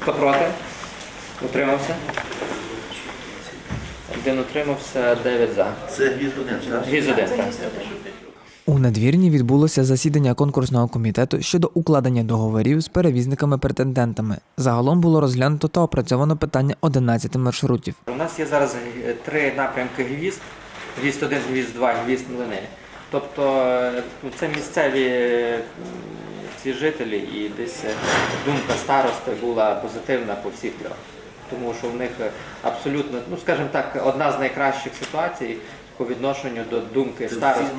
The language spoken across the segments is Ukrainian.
Хто проти? Утримався? Один утримався, дев'ять за. Це 2 з 1, так? Гіз один. так. У надвірні відбулося засідання конкурсного комітету щодо укладення договорів з перевізниками-претендентами. Загалом було розглянуто та опрацьовано питання 11 маршрутів. У нас є зараз е, три напрямки гвізд. Гвізд 1, гвізд 2, гвізд млини. Тобто е, це місцеві е, ці жителі і десь думка старости була позитивна по всіх трьох. Тому що в них абсолютно, ну скажімо так, одна з найкращих ситуацій по відношенню до думки старості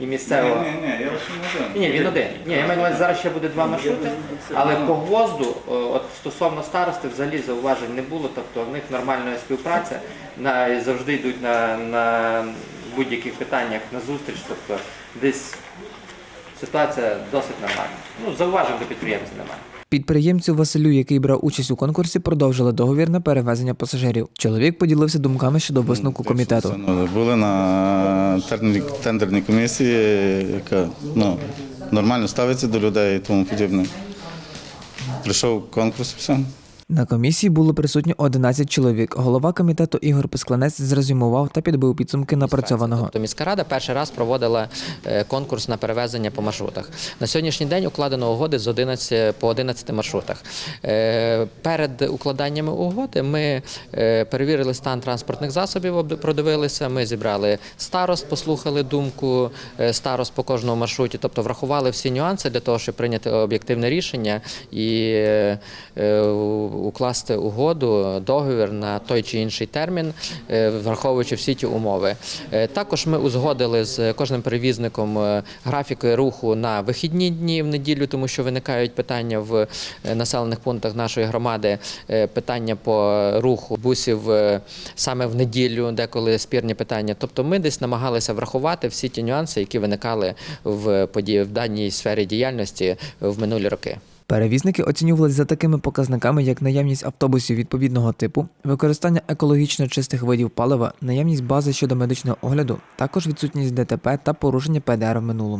і місцевого. Ні, ні, ні, я лише не. Ні, він один. Ні, я маю на увазі, зараз ще буде два маршрути, але по гвозду, о, от стосовно старости, взагалі зауважень не було, тобто в них нормальна співпраця, на, завжди йдуть на, на будь-яких питаннях на зустріч, тобто десь ситуація досить нормальна. Ну, зауважень до підприємців немає. Підприємцю Василю, який брав участь у конкурсі, продовжили договір на перевезення пасажирів. Чоловік поділився думками щодо висновку комітету. Були на тендерній- тендерній комісії, яка ну, нормально ставиться до людей і тому подібне. Прийшов конкурс, все. На комісії було присутні 11 чоловік. Голова комітету Ігор Пискланець зрезюмував та підбив підсумки напрацьованого. Тобто міська рада перший раз проводила е, конкурс на перевезення по маршрутах. На сьогоднішній день укладено угоди з 11, по 11 маршрутах. Е, Перед укладанням угоди ми е, перевірили стан транспортних засобів, об- продивилися. Ми зібрали старост, послухали думку старост по кожному маршруті, тобто врахували всі нюанси для того, щоб прийняти об'єктивне рішення і укласти угоду, договір на той чи інший термін, е, враховуючи всі ті умови. Е, Також ми узгодили з кожним перевізником е, графіки руху на вихідні дні в неділю, тому що виникають питання в населених пунктах нашої громади, питання по руху бусів саме в неділю, деколи спірні питання. Тобто ми десь намагалися врахувати всі ті нюанси, які виникали в події в даній сфері діяльності в минулі роки. Перевізники оцінювалися за такими показниками, як наявність автобусів відповідного типу, використання екологічно чистих видів палива, наявність бази щодо медичного огляду, також відсутність ДТП та порушення ПДР в минулому.